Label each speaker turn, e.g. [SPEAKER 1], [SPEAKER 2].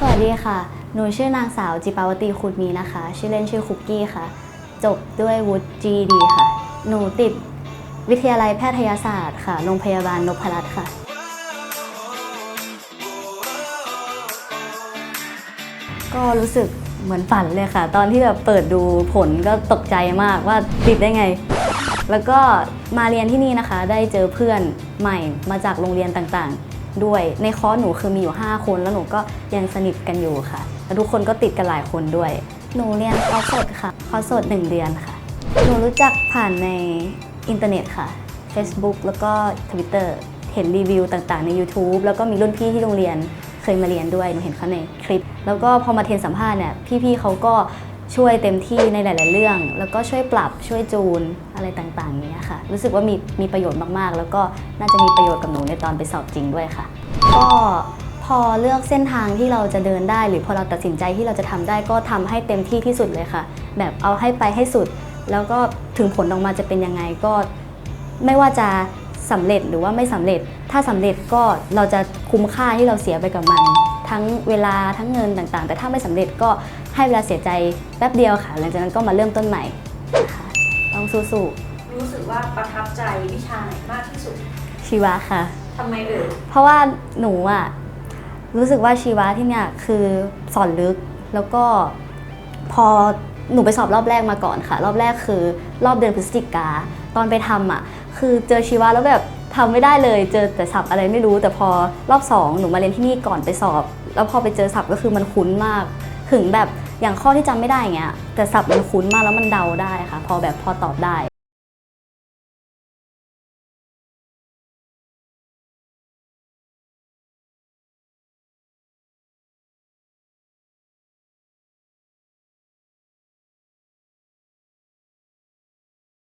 [SPEAKER 1] สวัสดีค่ะ หนูชื่อนางสาวจิปาวตีคุดมีนะคะ ชื่อเล่นชื่อคุกกี้ค่ะ จบด้วยวุฒิ GED ค่ะ หนูติดวิทยาลัยแพทยศาสตร์ค่ะ โรงพยาบาลนพรัตน์ค่ะ ก็รู้สึกเหมือนฝันเลยค่ะ ตอนที่แบบเปิดดูผลก็ตกใจมากว่าติดได้ไง แล้วก็มาเรียนที่นี่นะคะ ได้เจอเพื่อนใหม่มาจากโรงเรียนต่างๆ ด้วยในคอร์สหนูคือมีอยู่ 5 คน แล้วหนูก็ยังสนิทกันอยู่ค่ะแล้วทุกคนก็ติดกันหลายคนด้วย หนูเรียนคอร์สสดค่ะคอร์สสด 1 เดือนค่ะ หนูรู้จักผ่านในอินเทอร์เน็ตค่ะ Facebook แล้วก็ Twitter เห็นรีวิวต่างๆใน YouTube แล้วก็มีรุ่นพี่ที่โรงเรียนเคยมาเรียนด้วยหนูเห็นเขาในคลิป แล้วก็พอมาเทรนสัมภาษณ์เนี่ยพี่ๆเขาก็ ช่วยเต็มที่ในหลาย ๆ เรื่อง แล้วก็ช่วยปรับช่วยจูนอะไรต่างๆเนี้ยค่ะ รู้สึกว่ามีมีประโยชน์มากๆ แล้วก็น่าจะมีประโยชน์กับหนูในตอนไปสอบจริงด้วยค่ะ ก็พอเลือกเส้นทางที่เราจะเดินได้ หรือพอเราตัดสินใจที่เราจะทำได้ก็ทำให้เต็มที่ที่สุดเลยค่ะ แบบเอาให้ไปให้สุด แล้วก็ถึงผลออกมาจะเป็นยังไงก็ไม่ว่าจะสำเร็จหรือว่าไม่สำเร็จ ถ้าสำเร็จก็เราจะคุ้มค่าที่เราเสียไปกับมัน ทั้งเวลาทั้งเงินต่างๆ แต่ถ้าไม่สำเร็จก็ให้เวลาเสียใจแป๊บเดียวค่ะ หลังจากนั้นก็มาเริ่มต้นใหม่นะคะต้องสู้
[SPEAKER 2] รู้สึกว่าประทับใจวิชาไหนมากที่สุด
[SPEAKER 1] ๆชีวะค่ะ
[SPEAKER 2] ทำไมเอ่ย
[SPEAKER 1] เพราะว่าหนูอะรู้สึกว่าชีวะที่เนี่ยคือสอนลึกแล้วก็พอหนูไปสอบรอบแรกมาก่อนค่ะ รอบแรกคือรอบเดือนพฤศจิกาตอนไปทำอะคือเจอชีวะแล้วแบบ ทำไม่ได้เลย เจอแต่ศัพท์อะไรไม่รู้ แต่พอรอบสองหนูมาเรียนที่นี่ก่อนไปสอบ แล้วพอไปเจอศัพท์ก็คือมันคุ้นมาก ถึงแบบอย่างข้อที่จำไม่ได้อย่างเงี้ยแต่ศัพท์มันคุ้นมากแล้วมันเดาได้ค่ะ พอแบบพอตอบได้